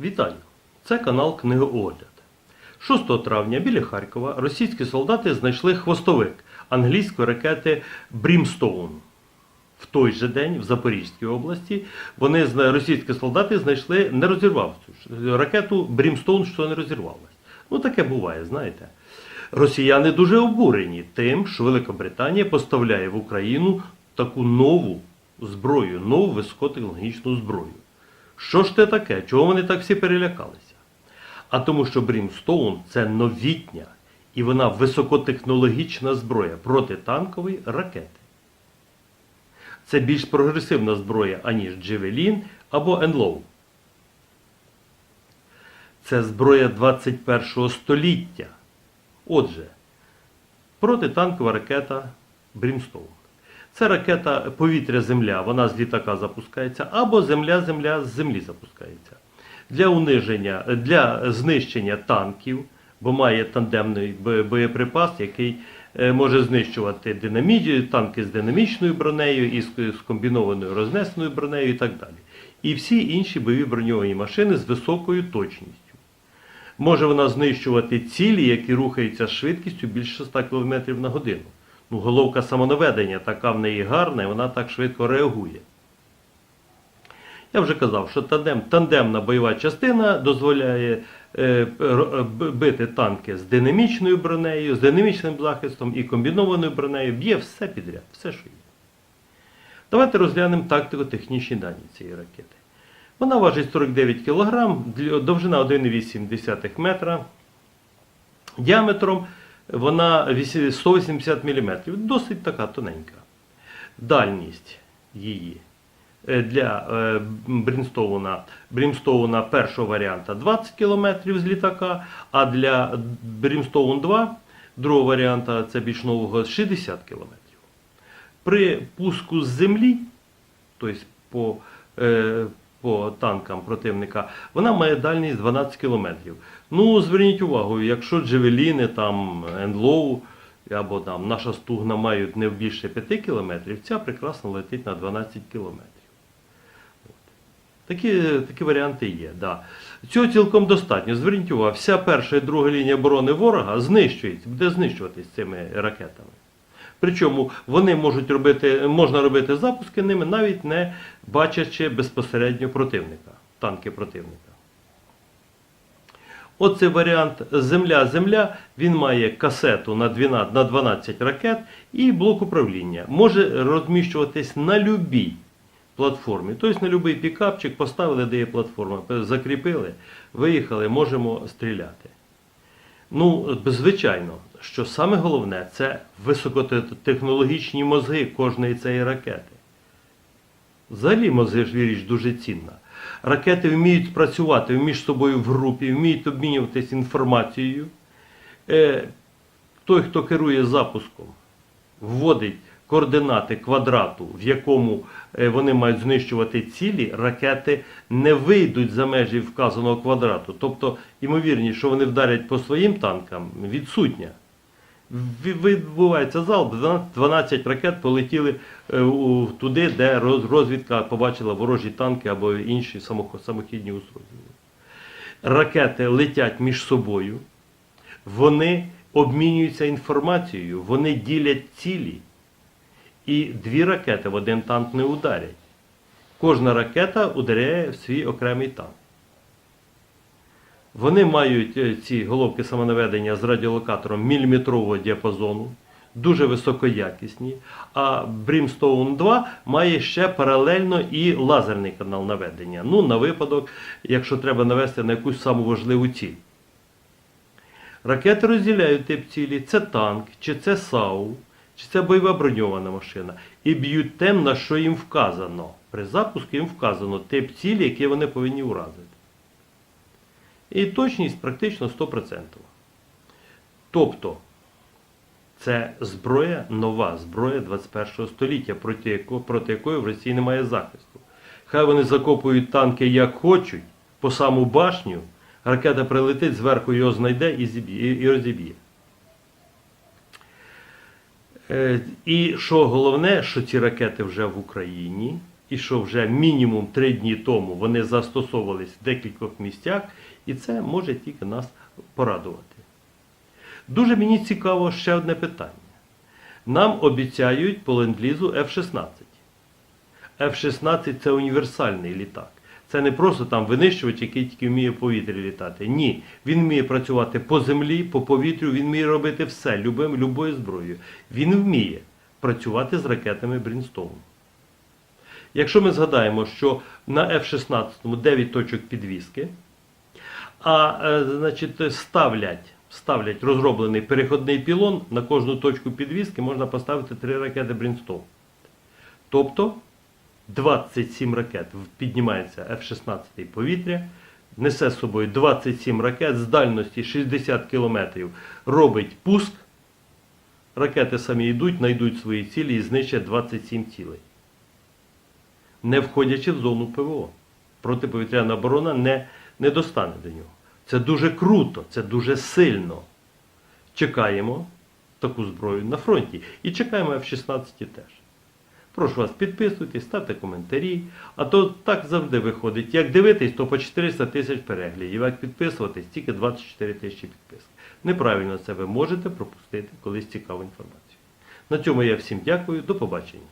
Вітаю! Це канал Книгоогляд. 6 травня біля Харкова російські солдати знайшли хвостовик англійської ракети Брімстоун. В той же день в Запорізькій області вони російські солдати знайшли не розірвавцю ж ракету Брімстоун, що не розірвалась. Ну таке буває, знаєте. Росіяни дуже обурені тим, що Велика Британія поставляє в Україну таку нову зброю, нову високотехнологічну зброю. Що ж це таке? Чого вони так всі перелякалися? А тому, що Брімстоун це новітня і вона високотехнологічна зброя протитанкової ракети. Це більш прогресивна зброя, аніж Джевелін або Енлоу. Це зброя 21 століття. Отже, протитанкова ракета Брімстоун. Це ракета повітря-земля, вона з літака запускається, або земля-земля з землі запускається. Для униження, для знищення танків, бо має тандемний боєприпас, який е, може знищувати динамі... танки з динамічною бронею і з комбінованою рознесеною бронею і так далі. І всі інші бойові броньовані машини з високою точністю. Може вона знищувати цілі, які рухаються з швидкістю більше 100 км на годину. Ну, головка самонаведення така в неї гарна, і вона так швидко реагує. Я вже казав, що тандем, тандемна бойова частина дозволяє е, бити танки з динамічною бронею, з динамічним захистом і комбінованою бронею, б'є все підряд, все, що є. Давайте розглянемо тактико-технічні дані цієї ракети. Вона важить 49 кг, довжина 1,8 метра, діаметром вона 180 мм, досить така тоненька. Дальність її е, для е, Брімстоуна, Брімстоуна першого варіанта 20 км з літака, а для Брімстоун 2 другого варіанта, це більш нового, 60 км. При пуску з землі, тобто по, е, по танкам противника, вона має дальність 12 км. Ну, зверніть увагу, якщо джевеліни, там, Енлоу або там наша стугна мають не більше 5 км, ця прекрасно летить на 12 км. Такі, такі варіанти є. Да. Цього цілком достатньо. Зверніть увагу, вся перша і друга лінія оборони ворога знищується, буде знищуватись цими ракетами. Причому вони можуть робити, можна робити запуски ними, навіть не бачачи безпосередньо противника, танки противника. Оцей варіант Земля-Земля, він має касету на 12, на 12 ракет і блок управління. Може розміщуватись на любій платформі. Тобто на будь-який пікапчик поставили, де є платформа, закріпили, виїхали, можемо стріляти. Ну, звичайно, що саме головне це високотехнологічні мозги кожної цієї ракети. Взагалі мозги ж річ дуже цінна. Ракети вміють працювати між собою в групі, вміють обмінюватися інформацією. Е, той, хто керує запуском, вводить координати квадрату, в якому е, вони мають знищувати цілі, ракети не вийдуть за межі вказаного квадрату. Тобто, ймовірність, що вони вдарять по своїм танкам, відсутня. Відбувається залп, 12 ракет полетіли е, туди, де розвідка побачила ворожі танки або інші самохідні устроєння. Ракети летять між собою, вони обмінюються інформацією, вони ділять цілі. І дві ракети в один танк не ударять. Кожна ракета ударяє в свій окремий танк. Вони мають е, ці головки самонаведення з радіолокатором міліметрового діапазону, дуже високоякісні. А Brimstone 2 має ще паралельно і лазерний канал наведення. Ну, на випадок, якщо треба навести на якусь саму важливу ціль. Ракети розділяють тип цілі, це танк, чи це САУ, чи це бойова броньована машина. І б'ють тем, на що їм вказано. При запуску їм вказано тип цілі, які вони повинні уразити. І точність практично 100%. Тобто, це зброя, нова зброя 21 століття, проти якої, проти якої в Росії немає захисту. Хай вони закопують танки як хочуть, по саму башню, ракета прилетить, зверху його знайде і, зіб'є, і розіб'є. Е, І що головне, що ці ракети вже в Україні, і що вже мінімум три дні тому вони застосовувались в декількох місцях, і це може тільки нас порадувати. Дуже мені цікаво ще одне питання. Нам обіцяють по ленд-лізу F-16. F-16 це універсальний літак. Це не просто там винищувач, який тільки вміє в повітрі літати. Ні, він вміє працювати по землі, по повітрю, він вміє робити все, любим, любою зброєю. Він вміє працювати з ракетами Брінстоун. Якщо ми згадаємо, що на F-16 9 точок підвіски, а е, значить, ставлять, ставлять розроблений переходний пілон на кожну точку підвіски можна поставити 3 ракети Брінстоун. Тобто 27 ракет піднімається F-16 повітря, несе з собою 27 ракет з дальності 60 км, робить пуск. Ракети самі йдуть, знайдуть свої цілі і знищать 27 цілей. Не входячи в зону ПВО. Протиповітряна оборона не, не достане до нього. Це дуже круто, це дуже сильно. Чекаємо таку зброю на фронті. І чекаємо F-16 теж. Прошу вас, підписуйтесь, ставте коментарі. А то так завжди виходить. Як дивитись, то по 400 тисяч переглядів. Як підписуватись, тільки 24 тисячі підписки. Неправильно це ви можете пропустити колись цікаву інформацію. На цьому я всім дякую. До побачення.